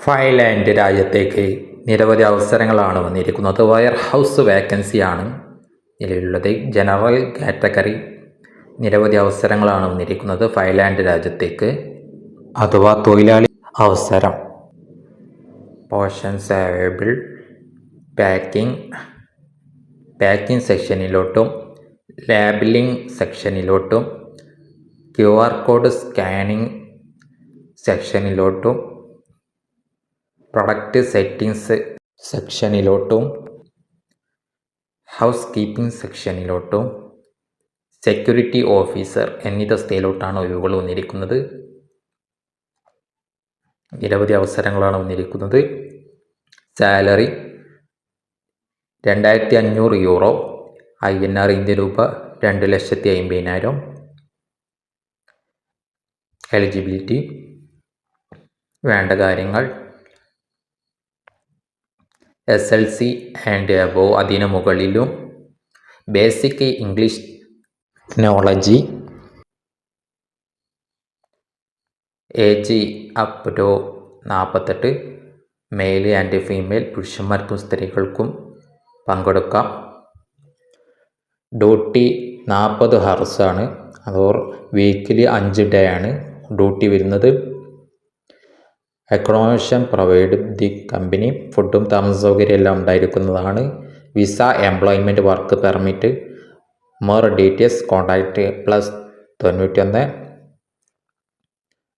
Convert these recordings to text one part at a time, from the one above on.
ഫൈലാൻഡ് രാജ്യത്തേക്ക് നിരവധി അവസരങ്ങളാണ് വന്നിരിക്കുന്നത്. വയർ ഹൗസ് വേക്കൻസിയാണ് നിലവിലുള്ളത്. ജനറൽ കാറ്റഗറി നിരവധി അവസരങ്ങളാണ് വന്നിരിക്കുന്നത് ഫൈലാൻഡ് രാജ്യത്തേക്ക്. അഥവാ തൊഴിലാളി അവസരം. Portions available. പാക്കിംഗ്. പാക്കിംഗ് സെക്ഷനിലോട്ടും ലാബിലിംഗ് സെക്ഷനിലോട്ടും ക്യു ആർ കോഡ് സ്കാനിംഗ് സെക്ഷനിലോട്ടും പ്രൊഡക്റ്റ് സെറ്റിങ്സ് സെക്ഷനിലോട്ടും ഹൗസ് കീപ്പിംഗ് സെക്ഷനിലോട്ടും സെക്യൂരിറ്റി ഓഫീസർ എന്നീ തസ്തികയിലോട്ടാണ് ഒഴിവുകൾ വന്നിരിക്കുന്നത്. നിരവധി അവസരങ്ങളാണ് വന്നിരിക്കുന്നത്. സാലറി രണ്ടായിരത്തി അഞ്ഞൂറ് euro I N R Indian രൂപ രണ്ട് ലക്ഷത്തി അമ്പതിനായിരം എലിജിബിലിറ്റി വേണ്ട കാര്യങ്ങൾ S L C and above അതിന് മുകളിലും basic English knowledge age up to നാൽപ്പത്തെട്ട് മെയിൽ ആൻഡ് ഫീമെയിൽ പുരുഷന്മാർക്കും സ്ത്രീകൾക്കും പങ്കെടുക്കാം. ഡ്യൂട്ടി നാൽപ്പത് ഹവർസാണ് അതോർ വീക്കിലി അഞ്ച് ഡേ ആണ് ഡ്യൂട്ടി വരുന്നത്. അക്കോമഡേഷൻ പ്രൊവൈഡ് ദി കമ്പനി ഫുഡും താമസ സൗകര്യം എല്ലാം ഉണ്ടായിരിക്കുന്നതാണ്. Visa employment work permit more details contact plus തൊണ്ണൂറ്റൊന്ന്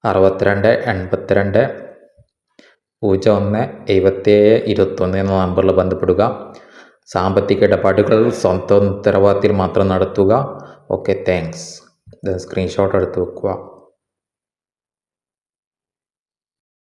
അറുപത്തിരണ്ട് എൺപത്തിരണ്ട് പൂജ്യം ഒന്ന് എഴുപത്തിയേഴ് ഇരുപത്തൊന്ന് എന്ന നമ്പറിൽ ബന്ധപ്പെടുക. സാമ്പത്തിക ഇടപാടുകൾ സ്വന്തം ഉത്തരവാദിത്തത്തിൽ മാത്രം നടത്തുക. ഓക്കെ താങ്ക്സ് സ്ക്രീൻഷോട്ട് എടുത്ത് വെക്കുക.